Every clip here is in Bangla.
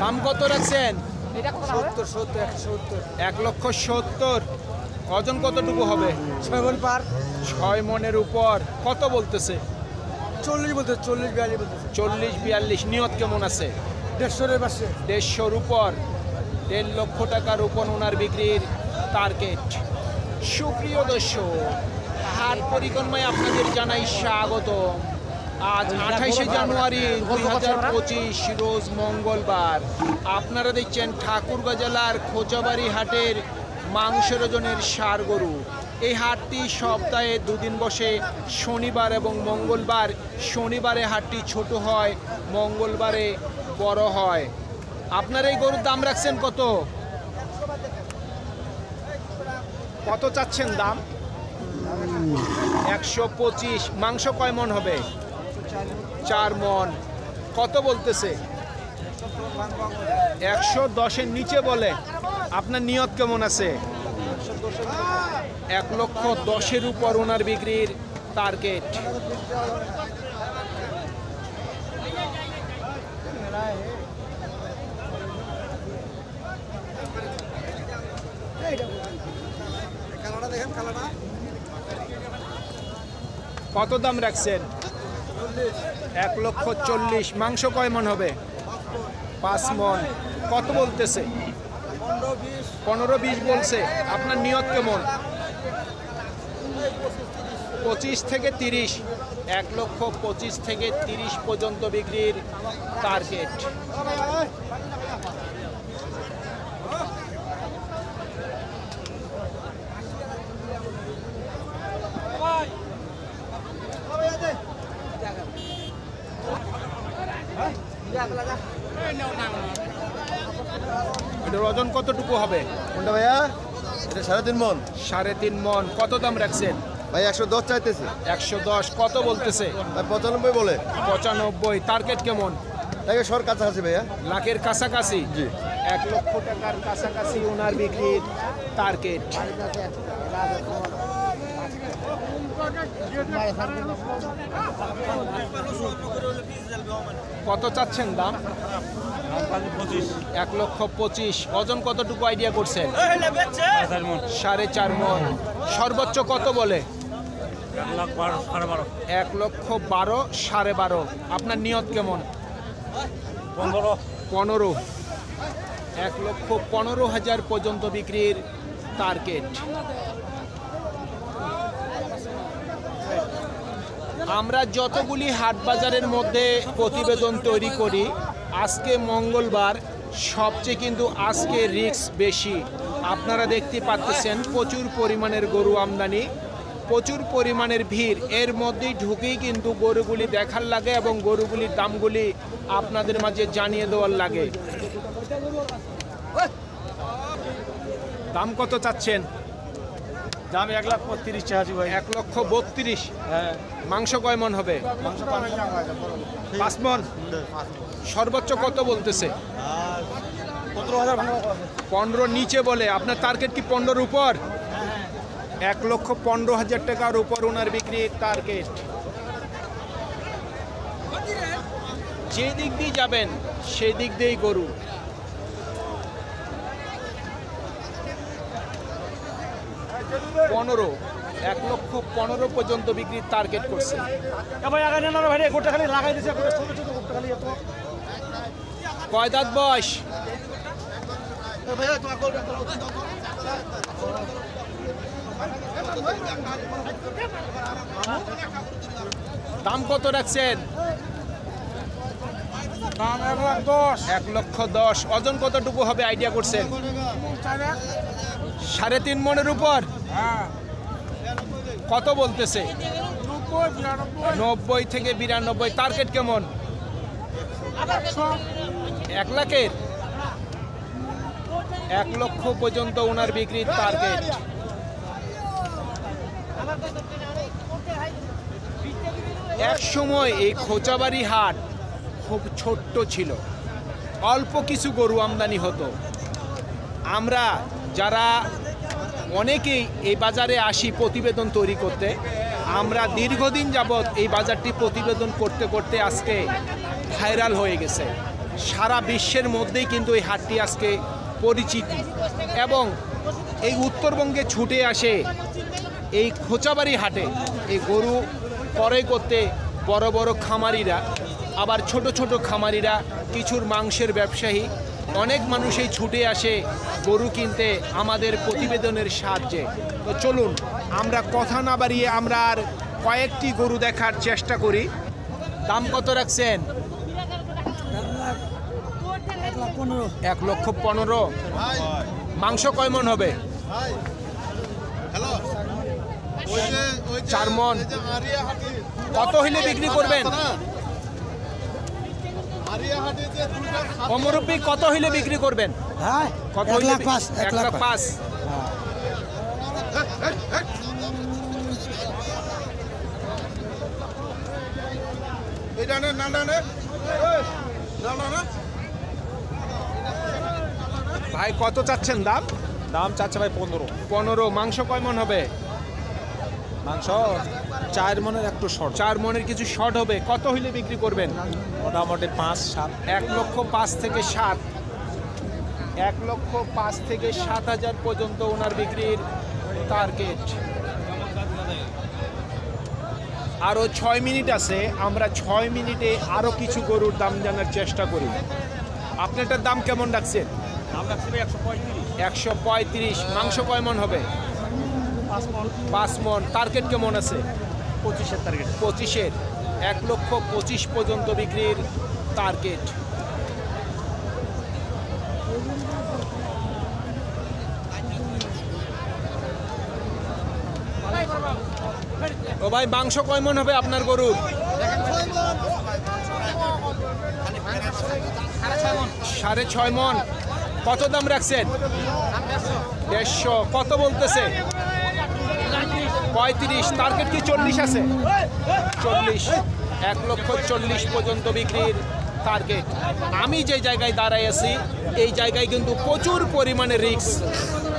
দাম কত রাখছেন? সত্তর সত্তর একশো সত্তর। এক লক্ষ সত্তর। ওজন কতটুকু হবে? ছয় মন পার। ছয় মনের উপর। কত বলতেছে? চল্লিশ বলতে চল্লিশ বিয়াল্লিশ চল্লিশ বিয়াল্লিশ নিয়ত কেমন আছে? দেড়শোর পাশে। দেড়শোর উপর। দেড় লক্ষ টাকার উপর ওনার বিক্রির টার্গেট সুপ্রিয় দর্শক হাট পরিক্রমায় আপনাদের জানাই স্বাগত আজ আঠাইশে জানুয়ারি দুই হাজার পঁচিশ রোজ মঙ্গলবার। আপনারা দেখছেন ঠাকুরগাঁ জেলার খোঁচাবাড়ি হাটের মাংসের ওজনের সার গরু। এই হাটটি সপ্তাহে দুদিন বসে শনিবার এবং মঙ্গলবার। শনিবারে হাটটি ছোট হয় মঙ্গলবারে বড় হয়। আপনার এই গরুর দাম রাখছেন কত? কত চাচ্ছেন দাম? একশো পঁচিশ। মাংস কয় মন হবে? চার মন। কত বলতেছে? একশো দশের নিচে বলে। আপনার নিয়ত কেমন আছে? এক লক্ষ দশের উপর ওনার বিক্রির টার্গেট। কত দাম রাখছেন? এক লক্ষ চল্লিশ। মাংস কয় মন হবে? পাঁচ মন। কত বলতেছে? পনেরো বিশ বলছে। আপনার নিয়ত কেমন? পঁচিশ থেকে তিরিশ। এক লক্ষ পঁচিশ থেকে তিরিশ পর্যন্ত বিক্রির টার্গেট এটার ওজন কতটুকু হবে? কোনটা ভাইয়া? এটা সাড়ে তিন মন। সাড়ে তিন মন। কত দাম রাখছেন? ভাই একশো দশ চাইতেছে। একশো দশ। কত বলতেছে? ভাই পঁচানব্বই বলে। পঁচানব্বই। টার্গেট কেমন? তাকে সর কাছাকাছি ভাইয়া। লাখের কাছাকাছি? জি। এক লক্ষ টাকার কাছাকাছি ওনার বিক্রির টার্গেট। কত চাচ্ছেন দাম? এক লক্ষ পঁচিশ। ওজন কতটুকু আইডিয়া করছেন? সাড়ে চার মন। সর্বোচ্চ কত বলে? এক লক্ষ বারো সাড়ে বারো। আপনার নিয়ত কেমন? পনেরো। এক লক্ষ পনেরো হাজার পর্যন্ত বিক্রির টার্গেট আমরা যতগুলি হাট বাজারের মধ্যে প্রতিবেদন তৈরি করি, আজকে মঙ্গলবার, সবচেয়ে কিন্তু আজকে রিস্ক বেশি। আপনারা দেখতে পাচ্ছেন প্রচুর পরিমাণের গরু আমদানি, প্রচুর পরিমাণের ভিড়। এর মধ্যেই ঢুকেই কিন্তু গরুগুলি দেখার লাগে এবং গরুগুলির দামগুলি আপনাদের মাঝে জানিয়ে দেওয়ার লাগে। দাম কত চাচ্ছেন? দাম এক লাখ পঁয়ত্রিশ চাচ্ছি ভাই। এক লক্ষ বত্রিশ। হ্যাঁ। মাংস কয় মন হবে? পাঁচ মন। সর্বোচ্চ কত বলতেছে? পনেরো নিচে বলে। আপনার টার্গেট কি পনেরোর উপর? এক লক্ষ পনেরো হাজার টাকার উপর ওনার বিক্রির টার্গেট যে দিক দিয়ে যাবেন সেই দিক দিয়েই গরু। পনেরো এক লক্ষ পনেরো পর্যন্ত বিক্রির টার্গেট করছে। ভাই না ভাই গোটা খালি লাগাই দিয়েছে ছোট ছোট গোটা খালি এত। কয় দাঁত বয়স দাম কত? রাখছেন? দাম এক লাখ দশ। এক লক্ষ দশ। ওজন কতটুকু হবে আইডিয়া করছেন? সাড়ে তিন মনের উপর? কত বলতেছে? নব্বই থেকে বিরানব্বই। টার্গেট কেমন? এক লাখের? এক লক্ষ পর্যন্ত ওনার বিক্রির টার্গেট এক সময় এই খোঁচাবাড়ি হাট খুব ছোট্ট ছিল। অল্প কিছু গরু আমদানি হতো। আমরা যারা অনেকেই এই বাজারে আসি প্রতিবেদন তৈরি করতে। আমরা দীর্ঘদিন যাবৎ এই বাজারটি প্রতিবেদন করতে করতে আজকে ভাইরাল হয়ে গেছে। সারা বিশ্বের মধ্যেই কিন্তু এই হাটটি আজকে পরিচিত এবং এই উত্তরবঙ্গে ছুটে আসে এই খোঁচাবাড়ি হাটে এই গরু ক্রয় করতে বড় বড় খামারিরা, আবার ছোট ছোট খামারিরা, কিছুর মাংসের ব্যবসায়ী অনেক মানুষই ছুটে আসে গরু কিনতে আমাদের প্রতিবেদনের সাহায্যে। তো চলুন, আমরা কথা না বাড়িয়ে আমরা আর কয়েকটি গরু দেখার চেষ্টা করি। দাম কত রাখছেন? এক লক্ষ পনেরো। মাংস কয় মন হবে? চার মন। কত হইলে বিক্রি করবেন? অমরূপী কত হইলে বিক্রি করবেন? হ্যাঁ কত হইলে পাঁচ এক লাখ পাঁচ। ভাই কত চাচ্ছেন দাম? দাম চাচ্ছে ভাই পনেরো। পনেরো। মাংস কয় মন হবে? মাংস চার মনের একটু শর্ট চার মনের কিছু শর্ট হবে। কত হইলে বিক্রি করবেন? মোটামুটি পাঁচ সাত। এক লক্ষ পাঁচ থেকে সাত। এক লক্ষ পাঁচ থেকে সাত হাজার পর্যন্ত ওনার বিক্রির টার্গেট আরও ছয় মিনিট আছে। আমরা ছয় মিনিটে আরও কিছু গরুর দাম জানার চেষ্টা করি। আপনারটার দাম কেমন রাখছেন একশো পঁয়ত্রিশ। মাংস কয় মন হবে? পাঁচ মন। টার্গেট কেমন আছে? পঁচিশের টার্গেট পঁচিশের, এক লক্ষ পঁচিশ পর্যন্ত বিক্রির টার্গেট ও ভাই, মাংস কয় মন হবে আপনার গরুর? সাড়ে ছয় মন। কত দাম রাখছেন? দেড়শো। কত বলতেছে? পঁয়ত্রিশ টার্গেট কি চল্লিশ আছে? চল্লিশ এক লক্ষ চল্লিশ পর্যন্ত বিক্রির টার্গেট আমি যে জায়গায় দাঁড়াই আছি এই জায়গায় কিন্তু প্রচুর পরিমাণে রিস্ক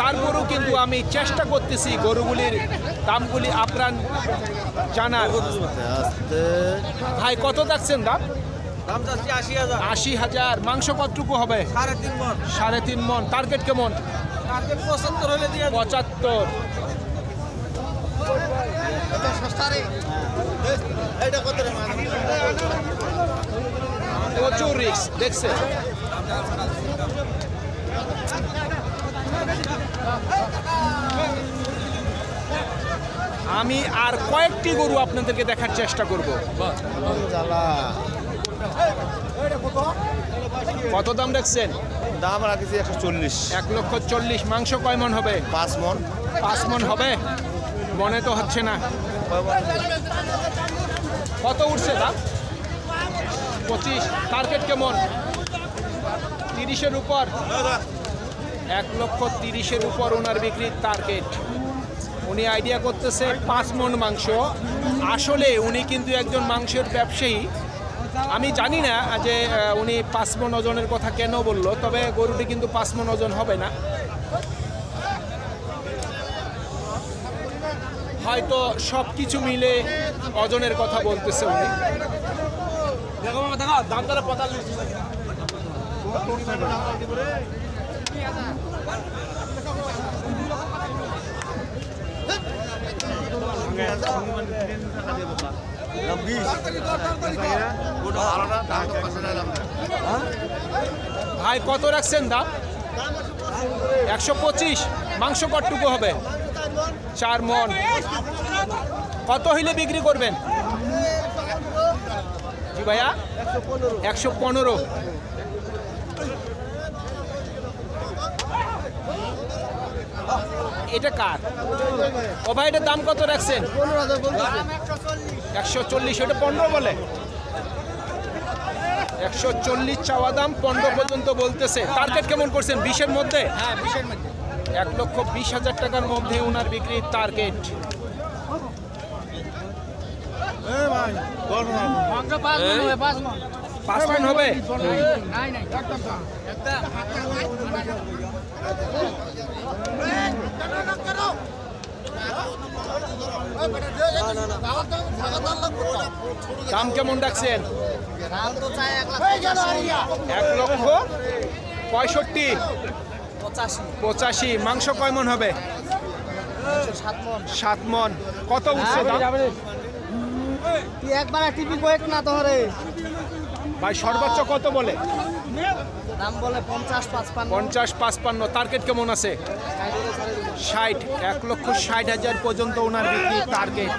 তারপরেও কিন্তু আমি চেষ্টা করতেছি গরুগুলির দামগুলি আপ্রাণ জানার। ভাই কত যাচ্ছেন দাম? আশি হাজার। মাংস কতটুকু হবে? সাড়ে তিন মন। সাড়ে তিন মন। টার্গেট কেমন? পঁচাত্তর হলে দিয়ে পঁচাত্তর এইটা কত রে প্রচুর রিস্ক দেখছে। আমি আর কয়েকটি গরু আপনাদেরকে দেখার চেষ্টা করব। কত দাম রাখছেন? দাম রাখছি একশো চল্লিশ। এক লক্ষ চল্লিশ। মাংস কয় মন হবে? পাঁচ মন। পাঁচ মন হবে? মনে তো হচ্ছে না। কত উঠছে দাম পঁচিশ। টার্গেট কেমন? তিরিশের উপর। এক লক্ষ তিরিশের উপর ওনার বিক্রির টার্গেট উনি আইডিয়া করতেছে পাঁচ মন মাংস। আসলে উনি কিন্তু একজন মাংসের ব্যবসায়ী। আমি জানি না যে উনি পাঁচ মন ওজনের কথা কেন বলল, তবে গরুটি কিন্তু পাঁচ মন ওজন হবে না। হয়তো সব কিছু মিলে ওজনের কথা বলতেছে উনি। দেখো দেখো দাম তাহলে পঁয়তাল্লিশ। ভাই কত রাখছেন দাম? একশো পঁচিশ। মাংস কটটুকু হবে? চার মন। কত হইলে বিক্রি করবেন? জি ভাইয়া, একশো পনেরো। এটা কার? ও ভাই, এটার দাম কত রাখছেন? একশো চল্লিশ, ওটা পনেরো বলে। একশো চল্লিশ চাওয়া দাম পনেরো পর্যন্ত বলতেছে। টার্গেট কেমন করছেন? বিশের মধ্যে? হ্যাঁ বিশের মধ্যে। এক লক্ষ বিশ হাজার টাকার মধ্যে ওনার বিক্রির টার্গেট। পাঁচ মন হবে মন। মন হবে? দাম কেমন ডাকছেন? এক লক্ষ পঁয়ষট্টি। পঁচাশি। মাংস কয় মন হবে? সাত মন। কত উঠছে দাম? তুই একবার টিপি কয়েক না তোরে ভাই সর্বোচ্চ কত বলে? দাম বলে পঞ্চাশ পাঁচপান্ন। পঞ্চাশ পাঁচপান্ন। টার্গেট কেমন আছে? ষাট। এক লক্ষ ষাট হাজার পর্যন্ত ওনার বিক্রি টার্গেট।